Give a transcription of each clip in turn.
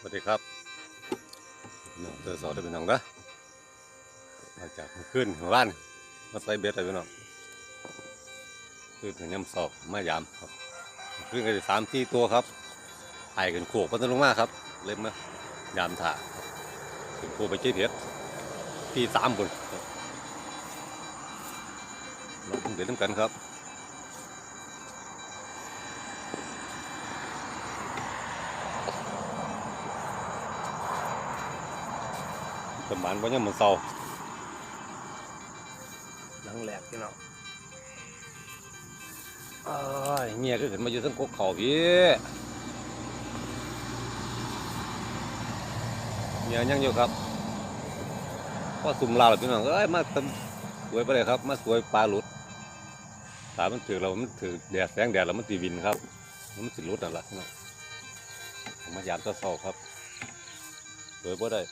สวัสดีครับน้องเจอสอได้เป็นน้องนะมาจากเมื่อคืนเมื่อวานมาใส่เบ็ดอะไรพี่น้องคือถึงย้ำสอบมายามครับขึ้นกันสามที่ตัวครับไต่กันโขกพันลงมาครับ เล่มมายามถ่าครับถึงโขไปเจ๊เพียที่สามคนครับเราเพิ่งเดินน้ำกันครับ ประมาณว่ายังมันเศร้าหลังแหลกพี่น้องอ้ายเมียก็ขึ้นมาอยู่ทั้งกกเขาพี่เมียยังอยู่ครับพ่อสุ่มลาวแล้วพี่น้องเอ้ยมาตำสวยไปเลยครับ มาสวยปลาหลุดตามันถือเรามันถือแดดแสงแดดแล้วมันตีวินครับ มันสิหลุดนั่นแหละพี่น้องผมมายามเศร้าๆครับสวยบ่ได้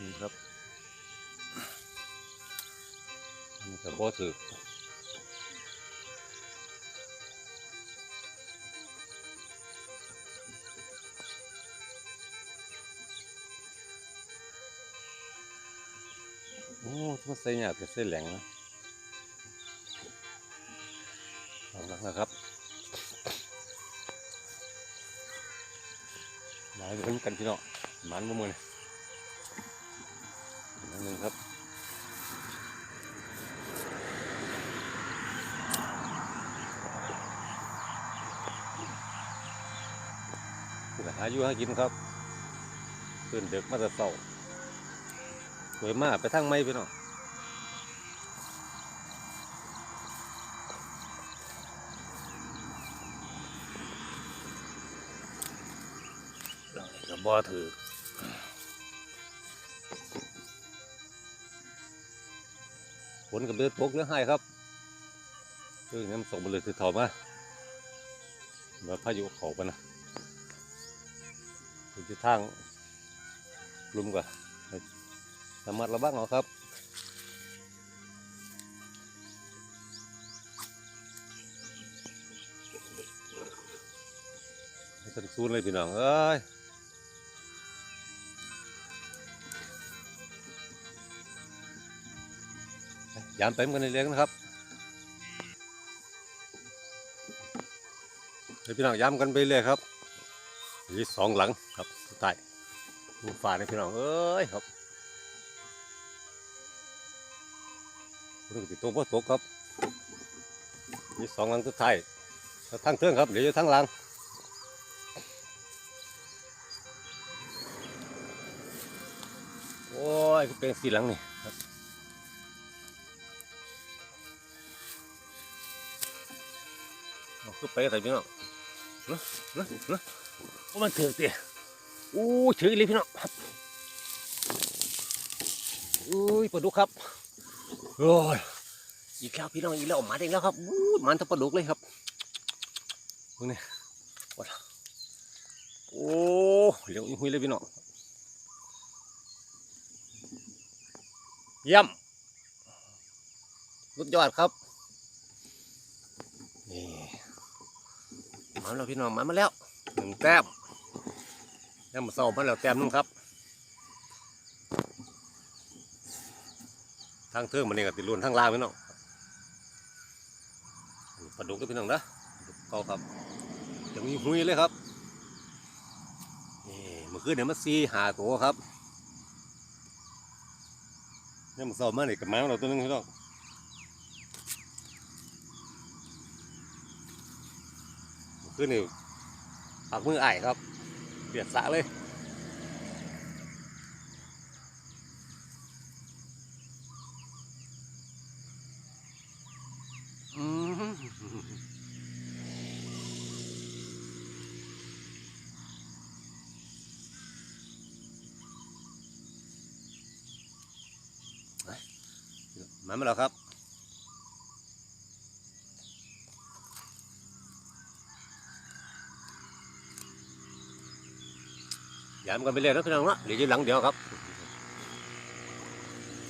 นี่ครับนี่ก็บ่ถือโอ้มันใส่หยาบกับใส่แหลงนะเอาละนะครับหลายเหมือนกันพี่น้องหมันบ่มือนี่นิ ดนึงครับหาอยู่หากินครับตื่นเด็กมาแต่เช้าสวยมากไปทางไม่พี่น้องก็บ่ถือ ฝนกับเดือดตกเรื่อให้ครับเรื่องนี้มันส่งมาเลยคือเถามาว่าพายุเขาปะนะอยู่ที่ทางลุมก่อนระมัดระวังเอาครับให้ท่านซูนเลยพี่น้องเอ้ย ยามเต็มกันเลยๆนะครับเดี๋ยวพี่น้องย้ำกันไปเลยครับนี่สองหลังครับสุดท้ายดูฟ้าเนี่ยพี่น้องเอ้ยครับรื่องติดตัวพ่อตกครับนี่สองหลังสุดท้ายทั้งเครื่องครับเดี๋ยวอยู่ทั้งหลังโอ้ยเป็นสีหลังนี่ครับ เอาขึ้นไปใส่พี่น้องนะนะนะโอ้มันถือตีโอ้ถืออีหลีพี่น้องครับอุ้ยปลาดุกครับโอ้ยอีกแล้วพี่น้องอีกแล้วมาได้แล้วครับมันทั้งปลาดุกเลยครับดูนี่วัดโอ้เหลียวหุยเลยพี่น้องเยี่ยมสุดยอดครับ มาแล้วพี่น้องมามาแล้วหนึ่งแต้มแต้มมาสอบมาแล้วแต้มนึงครับ ทางเทิงมันนี่ก็ติดลุนทางล่างพี่น้องปลาดุกด้วยพี่น้องนะก็ครับยังมีหุยเลยครับนี่มื่อคืนเนี่ยมันซีหาตัวครับนี่มันสอบมาเนี่ยกับไม้เราตัวนึงพี่น้อง ขึ้นนี่ปากมือไอ้ายครับเปียดสะเลยอืมมามาแล้วครับ ย้ำกันไปเลยนะพี่น้องเนาะเดี๋ยวจะหลังเดียวครับ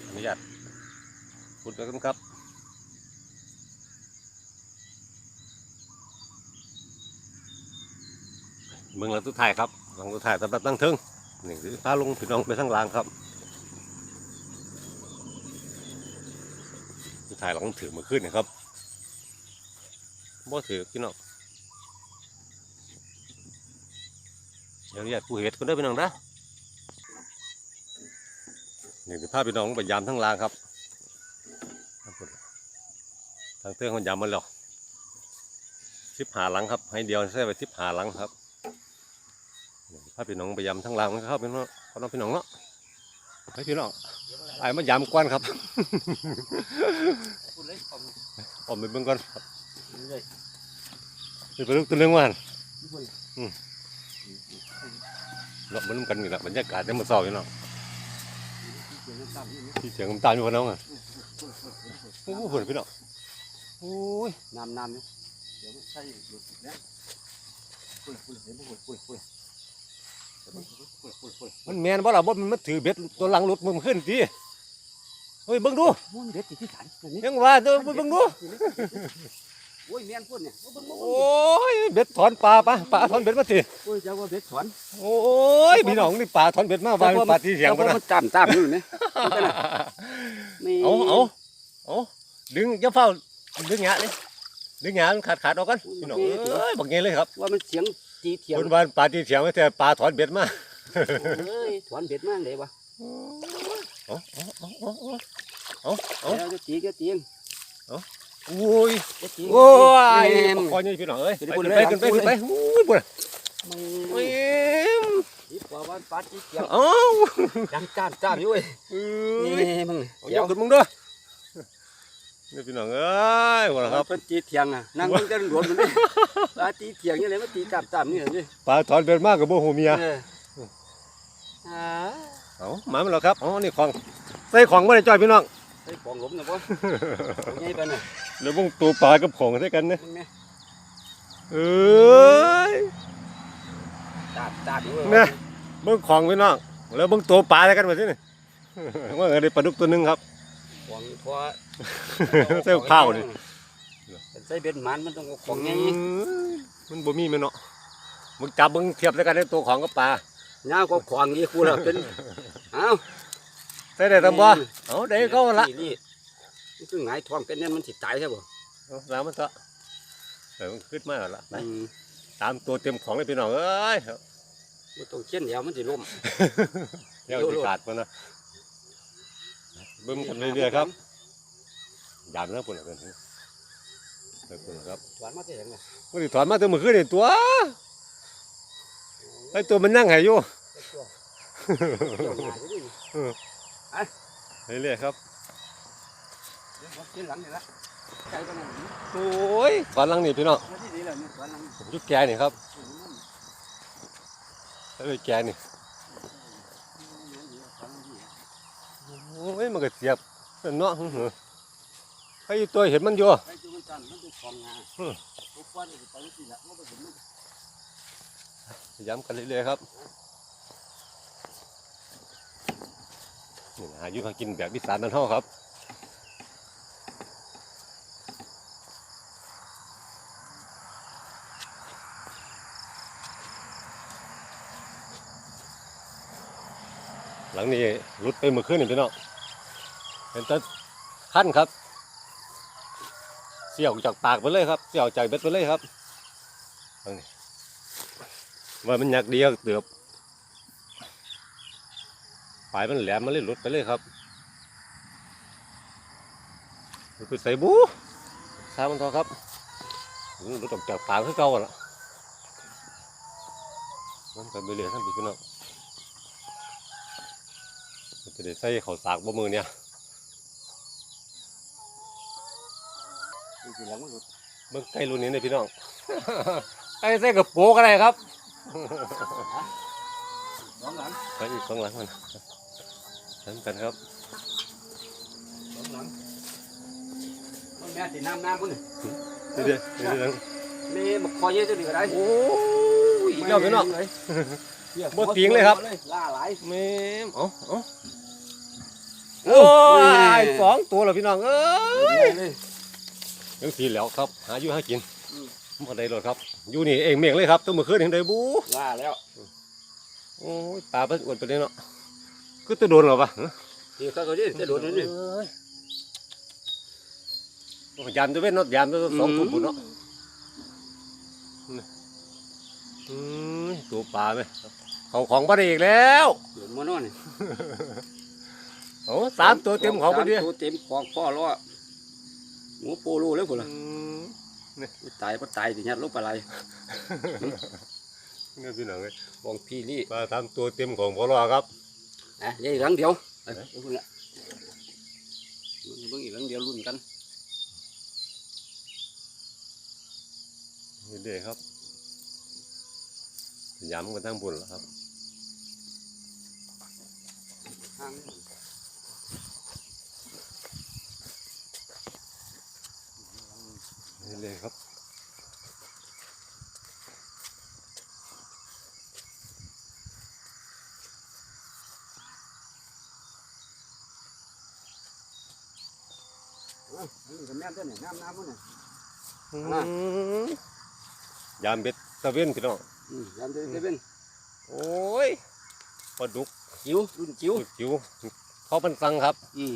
อนุญาตพูดไปกันครับเมืองหลังสุดท้ายครับหลองดูถ่ายสำหรับตั้งเทิงนี่คือพาลงพี่น้องไปทางล่างครับดูถ่ายหลองถือมาขึ้นนะครับบ่ถือพี่น้อง ดี๋ยวเรียกผู้เห็ดคนได้อพี่น้องนะนี่คือภาพพี่น้องไปยามทั้งล่างครับทางเทิงมันยามมาแล้วสิบหาหลังครับ ให้เดียวใส่ไปสิบหาหลังครับพาพี่น้องไปยำทั้งลาวมันเข้าพี่น้องเขาน้องพี่น้องเนาะให้พี่น้องไอ้มายำกวนครับคุณเลยของผมไปเบิ่งก่อนครับเลยนี่เป็นลูกตัวหนึงว่านคุณ เราะมันนำกันนี่แหละบรรยากาศจะมาสอบพี่น้องเสียงต่ำนี่ที่เสียงน้ำตาลอยู่พี่น้องอะโอ้โหเพื่อนพี่น้องโอ้ยน้ำน้ำเนี่ยเดี๋ยวมันใส่หลุดแล้วปุ้ยปุ้ยเห็นปุ้ยปุ้ยปุ้ยปุ้ยปุ้ยปุ้ยปุ้ยมันแมนบ่ล่ะบ่มันมาถือเบ็ดตัวหลังหลุดมึงขึ้นทีเฮ้ยเบิ่งดูม้วนเด็ดที่ฐานนี่ยังว่าเด้อเบิ่งดู โอ้ยเมียนพุ่นเนี่ยโอ้ยโอ้ยเบ็ดถอนปลาปะปลาถอนเบ็ดมาทีโอ้ยเจ้าว่าเบ็ดสอนโอ้ยพี่น้องนี่ปลาถอนเบ็ดมาว่าเป็นปลาที่เสียงบ่บ่นะมันต่ำต่ำอยู่เนี่ยเอาเอาเอาดึงอย่าเฝ้าดึงหยาเลยดึงหยามันขาดขาดออกกันพี่น้องเอ้ยบักเงี้ยเลยครับ ว่ามันเสียงตีเถียงคนบ้านปลาที่เสียงไม่แต่ปลาถอนเบ็ดมาเอ้ยถอนเบ็ดมากเลยวะเอาเอาเอาเอาเอาเอาแล้วจะตีก็ตีงโอ้ย จะตีโอ้ยแม่นคอยนี่พี่น้องเอ้ยขึ้นไปไปขึ้นเลยไปขึ้นไปขึ้ขึ้นนไปไปโอ้ยบุญโอ้ยตีกว่าวันปลาตีเถียงเอ้าดังจ้ามจ้ามอยู่เว้ยเอ้นี่ยมึงเอาเดี๋ยยวกขึ้นมึงด้วยนี่พี่น้องเอ้ยว่าแล้วครับเป็นตีเถียงอะนั่งมึงจะรวมมันดิปลาตีเถียงนี่เลยมาตีจ้ามจ้ามนี่เลยปลาถอนเบ็ดมากกับโบหูเมียเอออ่าเอามาแล้วครับอ๋อนี่ของใส่ของไม่ได้จ่อยพี่น้องไอ้ปองหลมนะพ่อเอาไงไปน่ะเดี๋ยวพวกตัวปลากับของใส่กันนะมึงแม่เอ้ยตาดตาดอยู่เว้ยเนี่ยเบิ่งของพี่น้องแล้วเบิ่งตัวปลาแล้วกันมาสินี่ว่าไงได้ปลาดุกตัวหนึงครับปองทัวใส่ข้าวนี่เป็นใส่เบ็ดหมันมันต้องเอาของไงอืมมันบ่มีแม่นเนาะมึงจับมึงเทียบแล้วกันได้ตัวของกับปลาเงาก็ของนี่กูละเป็นเอ้า ใส่ได้ตำบ่เอาได้ก็ละนี่นี่ นี่คือหงายท้องเป็นเนี่ยมันสิตายใช่ป่ะเอาแล้วมันก็เออมันขึ้นมาแล้วล่ะไปอืมตามตัวเต็มของเลยพี่น้องเอ้ยมันต้องเขียนเดียวมันสิล่ม เดี๋ยวสิขาดมันนะเบิ่งกันเรื่อยๆครับยามแล้วปุ่นน่ะเพิ่นเพิ่นเพิ่นครับหวานมาที่ไหนเนี่ยก็สิถอนมาตัวมื้อคืนนี่ตัวไอ้ตัวมันนั่งให้อยู่เดี๋ยวหงายไปดิเรื่อยๆครับ เดี๋ยวผมกินหลังนี่ละใจก็นั่นนี่โอ้ยถอนหลังนี่พี่น้องมาที่นี่แหละนี่หวานหลังผมอยุกแกนี่ครับแล้วไปแกนี่โอ้ยมันก็เสียบเป็นเนาะหึหึไอ้ตัวเห็นมันอยู่ไอ้ตัวมันตันมันเป็นของงาทุกวันนี่ไปที่ละมันก็เห็นมันย้ำกันเรื่อยๆครับนี่หาอยู่หากินแบบวิสานนั่นเท่าครับ หลังนี้หลุดไปเมื่อคืนนี่พี่น้องเป็นต้นขั้นครับ เสี่ยวจากปากไปเลยครับ เสี่ยวจากเบ็ดไปเลยครับหลังนี้ว่ามันอยากเดียวเตือบปลายมันแหลมมันเลยหลุดไปเลยครับหลุดไปใส่บูซามันทอครับหลุดออกจากปากคือเก่าอะล่ะมันกันไปเรื่อยท่านพี่น้อง จะได้ใส่ข้าวสากบ่มือเนี่ยนี่สิหลังมันหลุดเบิ่งไก่รุ่นนี้เลยพี่น้อง ไก่ใส่กับโปกอะไรครับสองหลังไปอีกสองหลังมันทันกันครับสองหลังมันแม่สิน้ำน้ำพุ่นนี่เรื่อยๆเรื่อยแม่บักคอเยอะจะดีก็ได้ๆโอ้ยเจ้าพี่น้องเลยบ่ติงเลยครับล่าหลายแม่มเอ๋อา โอ้ยสองตัวแล้วพี่น้องเอ้ยเลยยังสีแล้วครับ หาอยู่หากินอืมบ่ได้รถครับ อยู่นี่เองเมียงเลยครับตัวเมื่อคืนเห็นได้บูล่าแล้วโอ้ยปลาเพิ่นอ้วนไปเลยเนาะก็ตัวโดนเหรอปะฮะนี่เขาก็ดิจะโดนนี่เอ้ยโอ้ยยามตัวเว้นเนาะยามตัวสองทุ่มพุ่นเนาะนี่อืมตัวปลาไหมเขาของบ่ได้อีกแล้วโดนมานอนนี่โอ้สามตัวเต็มของพอดีสามตัวเต็มของพ่อล้อหมูปูรูเลยพุ่นล่ะอืมตายก็ตายสิยัดลงไปไรนี่พี่น้องเลยบองพี่นี่ปลาสามตัวเต็มของพอรอครับอะยัยหลังเดียวเอ้ยเดี๋ยวพุ่นละเบิ่งอีกหลังเดียวรุ่นกันนี่เด้ครับย้ำกันทั้งบุญแล้วครับ ทาง นี่เลยครับอะอันนี้ก็แม่นตัวนี่น้ำน้ำพุ่นนี่อืน่ะมยามเบ็ดตะเวนพี่น้องอืมยามเดินเดินโอ้ยปลาดุกจิ๋วรุ่นจิ๋วจิ๋วเขาเป็นสังครับ อืม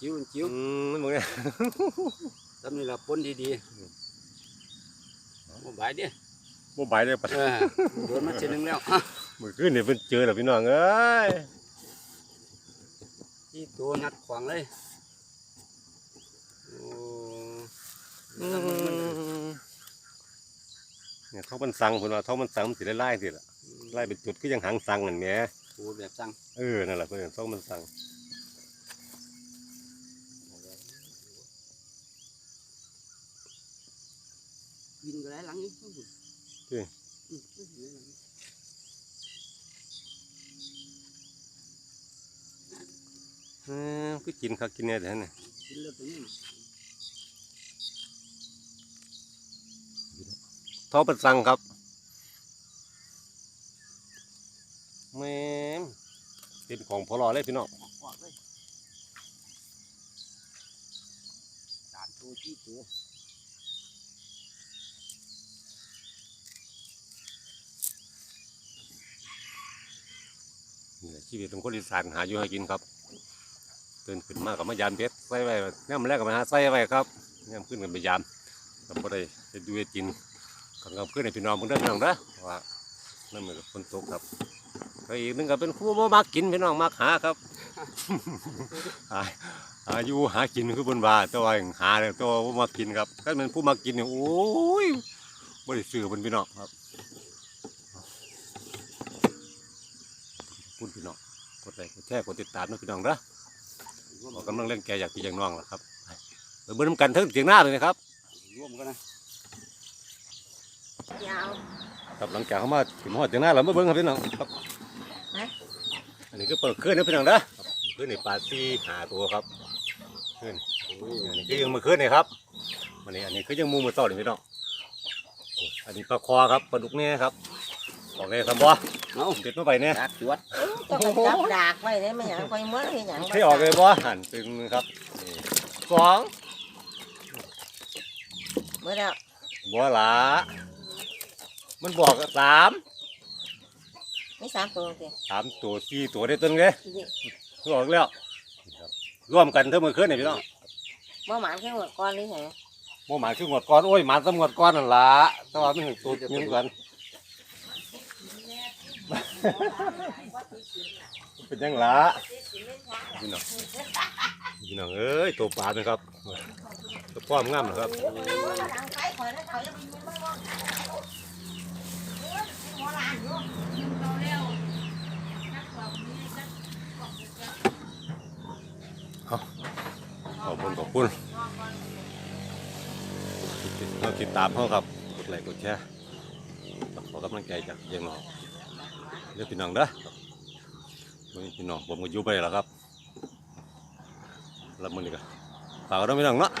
จิ๋วรุ่นจิ๋วอืมมึงเนี่ยทำนี่ละปนดีๆ บ่บายเด้บ่บายเลยปะเออโดนมาเจนึงแล้วอะมือขึ้นเนี่ยเพิ่นเจอแล้วพี่น้องเอ้ยที่ตัวงัดขวางเลยโอ้อืมเนี่ยเขาเป็นสังเพิ่นว่าเขามันสังมันสิได้ไล่สิล่ะไล่เป็นจุดก็ยังหางสังนั่นแหมโหแบบสั่ง เออนั่นแหละเพิ่นเขามันสัง กินก็ได้หลังนี้อืมอืมเออคือกินคักกินเนี่ยแต่เนี่ยกินแล้วตัวนี้เขาเป็นสังครับแม่มเป็นของพอรอเลยพี่น้องขวางเลยสามตัวที่ตัว นี่แหละ ชีวิตของคนอีสานหาอยู่ให้กินครับตื่นขึ้นมากกับมายามเพชรใส่ไว้เนี่ยมันแรกกับมาหาใส่ไว้ครับเนี่ยขึ้นกันไปยามเราบ่ได้จะดูให้กินกันกับเพื่อนให้พี่น้องเพิ่นได้อพี่น้องเด้อว่านั่นเหมือนกับฝนตกครับก็อีกนึงก็เป็นผู้บ่มักกินพี่น้องมักหาครับหาอยู่หากินคือบนบาตัวาหาเนี่ยแตัวบ่มักกินครับถ้าเป็นผู้มักกินเนี่ยโอ้ยบ่ได้ซื้อเพิ่นพี่น้องครับ พูดพี่น้อง กดไลค์กดแชร์กดติดตามนะพี่น้องเด้อขอกำลังเล่นแกอยากพี่อยากน้องล่ะครับไปเบิ้ลกันทั้งเสียงหน้าเลยนะครับร่วมกันนะยาวครับหลังจากเขามาถึงหอดเสียงหน้าเรามาเบิ้งครับพี่น้องครับฮะอันนี้ก็เปิดเครื่องนะพี่น้องเด้อครับเครื่องในปลาซีหาตัวครับเครื่องอันนี้ก็ยังมาเครื่องนี่ครับอันนี้อันนี้คือยังมูมาต่อเลยพี่น้องโอ้ยอันนี้ปลาคอครับปลาดุกเนี่ยครับ บอกเลยครับบ่เอาเด็ดมาไปเนี่ยดักจวดจะไปจับดากไว้ได้ไหมหยังไปเมื่อเห็นหยังให้ออกเลยบ่หันตึงครับนี่สองเมื่อแล้วบัวหลามันบอกสามไม่สามตัวสิสามตัวสี่ตัวได้ต้นเลยบอกแล้วครับร่วมกันเท่ามือขึ้นนี่พี่น้องบ่หมานแค่หัวก้อนนี่ไงโมหมายคืองวดก้อนโอ้ยหมาสำงวดก้อนนั่นละแต่ว่าไม่ถึงตัวนี้กัน เป็นยังละพี่น้องพี่น้องเอ้ยตัวปลาเป็นครับตัวป้อมงามนะครับขอบคุณขอบคุณเราติดตามเขาครับกดไลค์กดแชร์ขอกำลังใจจากเยังน้อง เรียกพี่น้องเด้อบ่มีพี่น้องผมก็อยู่ไปแล้วครับรับมือนี่ก็ฝากกันด้วยพี่น้องเนาะ